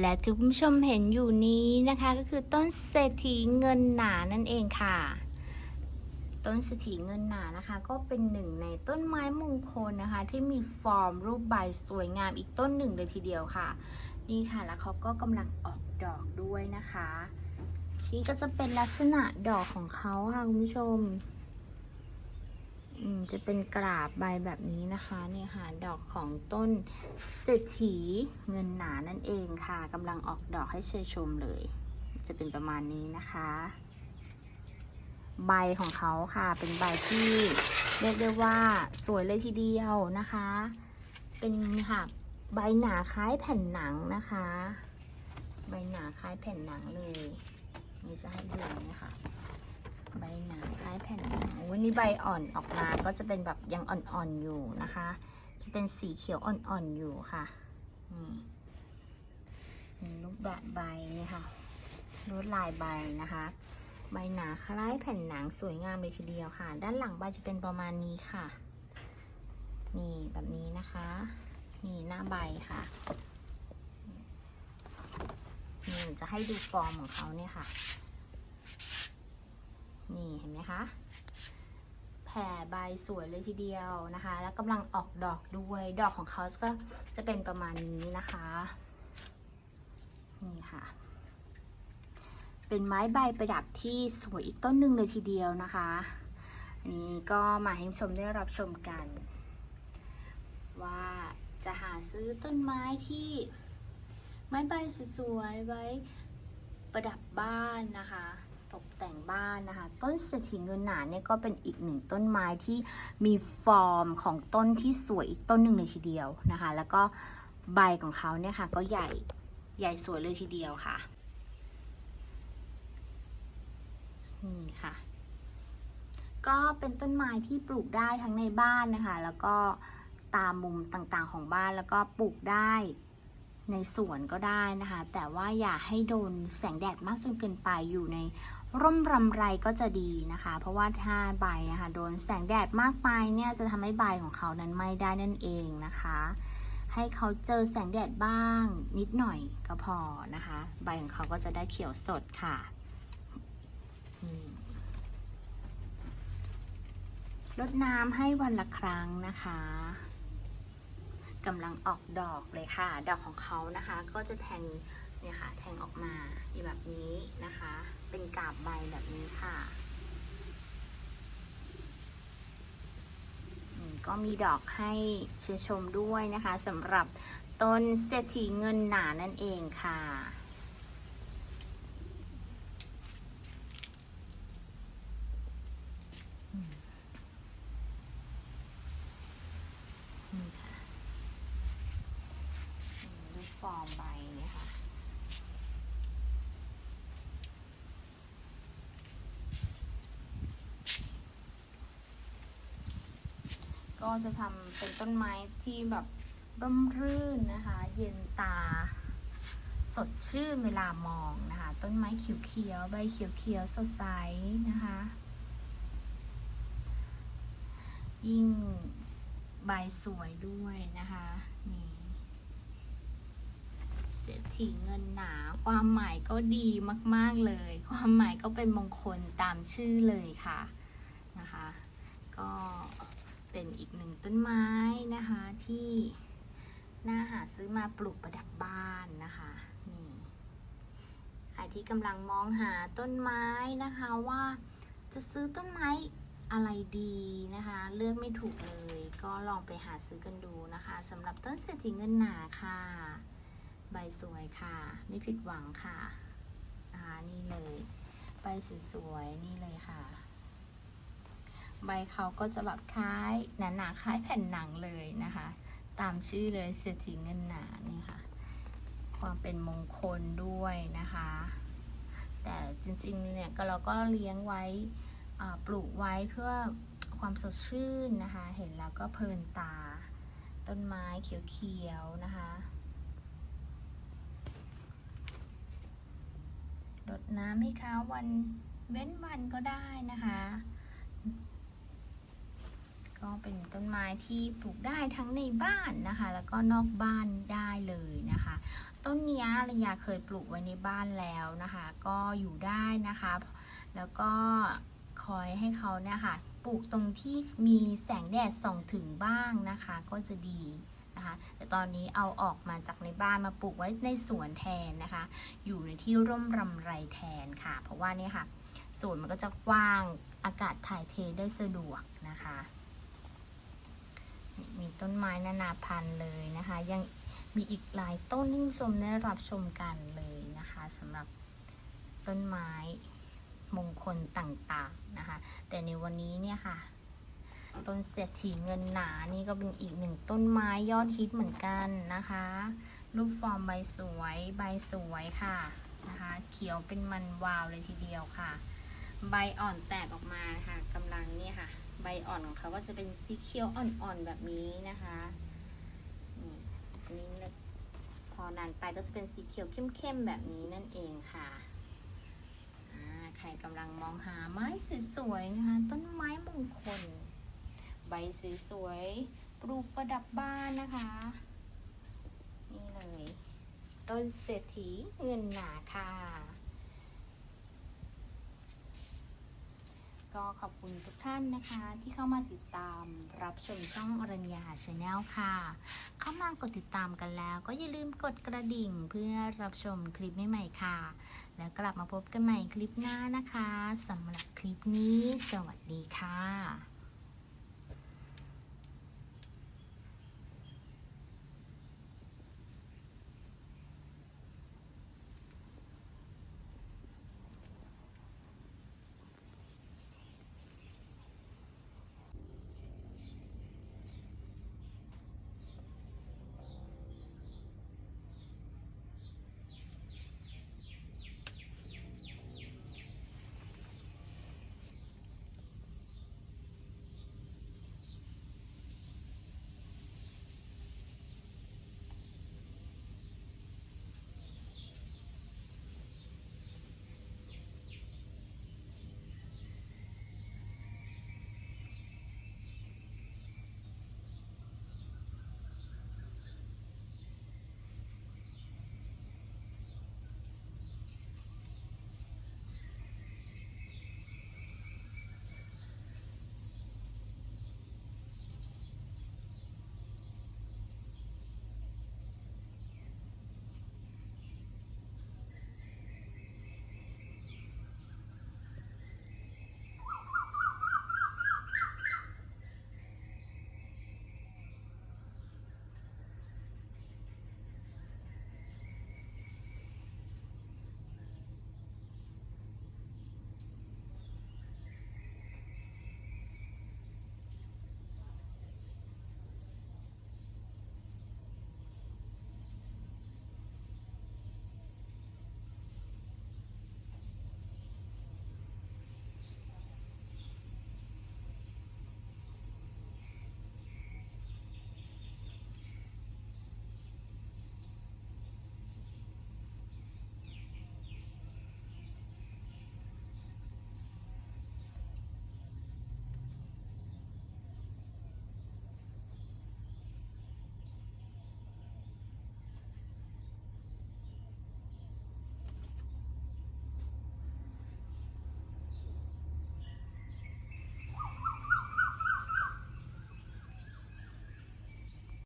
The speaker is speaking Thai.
และที่คุณผู้ชมเห็นอยู่นี้นะคะก็คือต้นเศรษฐีเงินหนานั่นเองค่ะ ต้นเศรษฐีเงินหนานะคะ ก็เป็นหนึ่งในต้นไม้มงคลนะคะ ที่มีฟอร์มรูปใบสวยงามอีกต้นหนึ่งเลยทีเดียวค่ะ นี่ค่ะแล้วเขาก็กำลังออกดอกด้วยนะคะ นี่ก็จะเป็นลักษณะดอกของเขาค่ะคุณผู้ชมอืม จะเป็นกราบใบแบบนี้นะคะนี่ค่ะดอกของต้นเศรษฐีเงินหนานั่นเองค่ะกำลังออกดอกให้เชยชมเลย จะเป็นประมาณนี้นะคะ ใบของเขาค่ะเป็นใบที่เรียกได้ว่าสวยเลยทีเดียวนะคะ เป็นค่ะใบหนาคล้ายแผ่นหนังนะคะ ใบหนาคล้ายแผ่นหนังเลยนี่จะให้ดูนี่ยค่ะ ใบหนาคล้ายแผ่นหนังวันนี้ใบอ่อนออกมาก็จะเป็นแบบยังอ่อนๆอยู่นะคะ จะเป็นสีเขียวอ่อนๆอยู่ค่ะ นี่นี่รูปแบบใบนี่ค่ะลวดลายใบนะคะ ใบหนาคล้ายแผ่นหนังสวยงามเลยทีเดียวค่ะ ด้านหลังใบจะเป็นประมาณนี้ค่ะ นี่แบบนี้นะคะ นี่หน้าใบค่ะนี่จะให้ดูฟอร์มของเขาเนี่ยค่ะ นี่เห็นไหมคะแผ่ใบสวยเลยทีเดียวนะคะ แล้วกำลังออกดอกด้วยดอกของเขาก็จะเป็นประมาณนี้นะคะ นี่ค่ะ เป็นไม้ใบประดับที่สวยอีกต้นหนึ่งเลยทีเดียวนะคะอันนี้ก็มาให้ชมได้รับชมกัน ว่าจะหาซื้อต้นไม้ที่ไม้ใบสวยๆไว้ประดับบ้านนะคะ ตกแต่งบ้านนะคะ ต้นเศรษฐีเงินหนาเนี่ยก็เป็นอีกหนึ่งต้นไม้ที่มีฟอร์มของต้นที่สวยอีกต้นหนึ่งเลยทีเดียวนะคะ แล้วก็ใบของเขาเนี่ยค่ะก็ใหญ่ใหญ่สวยเลยทีเดียวค่ะนี่ค่ะ ก็เป็นต้นไม้ที่ปลูกได้ทั้งในบ้านนะคะ แล้วก็ตามมุมต่างๆของบ้านแล้วก็ปลูกได้ในสวนก็ได้นะคะ แต่ว่าอย่าให้โดนแสงแดดมากจนเกินไปอยู่ใน ร่มรำไรก็จะดีนะคะ เพราะว่าถ้าใบนะคะโดนแสงแดดมากไปเนี่ยจะทำให้ใบของเขานั้นไหม้ได้นั่นเองนะคะ ให้เขาเจอแสงแดดบ้างนิดหน่อยก็พอนะคะ ใบของเขาก็จะได้เขียวสดค่ะรดน้ำให้วันละครั้งนะคะกำลังออกดอกเลยค่ะ ดอกของเขานะคะ ก็จะแทงเนี่ยค่ะแทงออกมาแบบนี้นะคะ เป็นกาบใบแบบนี้ค่ะอืมก็มีดอกให้ชื่นชมด้วยนะคะสำหรับต้นเศรษฐีเงินหนานั่นเองค่ะดูฟอร์มใบเนี่ยค่ะ ก็จะทำเป็นต้นไม้ที่แบบร่มรื่นนะคะ เย็นตา สดชื่นเวลามองนะคะ ต้นไม้เขียวๆใบเขียวๆสดใสนะคะ ยิ่งใบสวยด้วยนะคะนี่เศรษฐีเงินหนา ความหมายก็ดีมากๆเลย ความหมายก็เป็นมงคลตามชื่อเลยค่ะนะคะ ก็ เป็นอีกหนึ่งต้นไม้นะคะที่น่าหาซื้อมาปลูกประดับบ้านนะคะนี่ใครที่กำลังมองหาต้นไม้นะคะว่าจะซื้อต้นไม้อะไรดีนะคะ เลือกไม่ถูกเลย ก็ลองไปหาซื้อกันดูนะคะสำหรับต้นเศรษฐีเงินหนาค่ะ ใบสวยค่ะ ไม่ผิดหวังค่ะนะคะนี่เลย ใบสวยๆนี่เลยค่ะ ใบเขาก็จะแบบคล้ายหนาๆคล้ายแผ่นหนังเลยนะคะ ตามชื่อเลยเศรษฐีเงินหนานี่ค่ะ ความเป็นมงคลด้วยนะคะ แต่จริงๆเนี่ยก็เราก็เลี้ยงไว้อ่าปลูกไว้เพื่อความสดชื่นนะคะ เห็นแล้วก็เพลินตา ต้นไม้เขียวๆนะคะรดน้ำให้เขาวันเว้นวันก็ได้นะคะ ก็เป็นต้นไม้ที่ปลูกได้ทั้งในบ้านนะคะ แล้วก็นอกบ้านได้เลยนะคะ ต้นเนี้รัญญาเคยปลูกไว้ในบ้านแล้วนะคะ ก็อยู่ได้นะคะ แล้วก็คอยให้เขาเนี่ยค่ะปลูกตรงที่มีแสงแดดส่องถึงบ้างนะคะ ก็จะดีนะคะแต่ตอนนี้เอาออกมาจากในบ้านมาปลูกไว้ในสวนแทนนะคะ อยู่ในที่ร่มรำไรแทนค่ะ เพราะว่านี่ค่ะสวนมันก็จะกว้างอากาศถ่ายเทได้สะดวกนะคะ มีต้นไม้นานาพันธุ์เลยนะคะ ยังมีอีกหลายต้นที่ผู้ชมได้รับชมกันเลยนะคะสำหรับต้นไม้มงคลต่างๆนะคะ แต่ในวันนี้เนี่ยค่ะ ต้นเศรษฐีเงินหนานี่ก็เป็นอีกหนึ่งต้นไม้ยอดฮิตเหมือนกันนะคะ รูปฟอร์มใบสวยใบสวยค่ะนะคะ เขียวเป็นมันวาวเลยทีเดียวค่ะ ใบอ่อนแตกออกมาค่ะกำลังเนี่ยค่ะ ใบ อ่อนของเขาก็จะเป็นสีเขียวอ่อนๆแบบนี้นะคะนี่อันนี้เลยพอนานไปก็จะเป็นสีเขียวเข้มๆแบบนี้นั่นเองค่ะใครกำลังมองหาไม้สวยๆนะคะ ต้นไม้มงคล ใบสวยๆปลูกประดับบ้านนะคะ นี่เลย ต้นเศรษฐีเงินหนาค่ะ ก็ขอบคุณทุกท่านนะคะ ที่เข้ามาติดตามรับชมช่องอรัญญาชาแนลค่ะ เข้ามากดติดตามกันแล้ว ก็อย่าลืมกดกระดิ่งเพื่อรับชมคลิปใหม่ๆค่ะ แล้วกลับมาพบกันใหม่คลิปหน้านะคะสำหรับคลิปนี้ สวัสดีค่ะ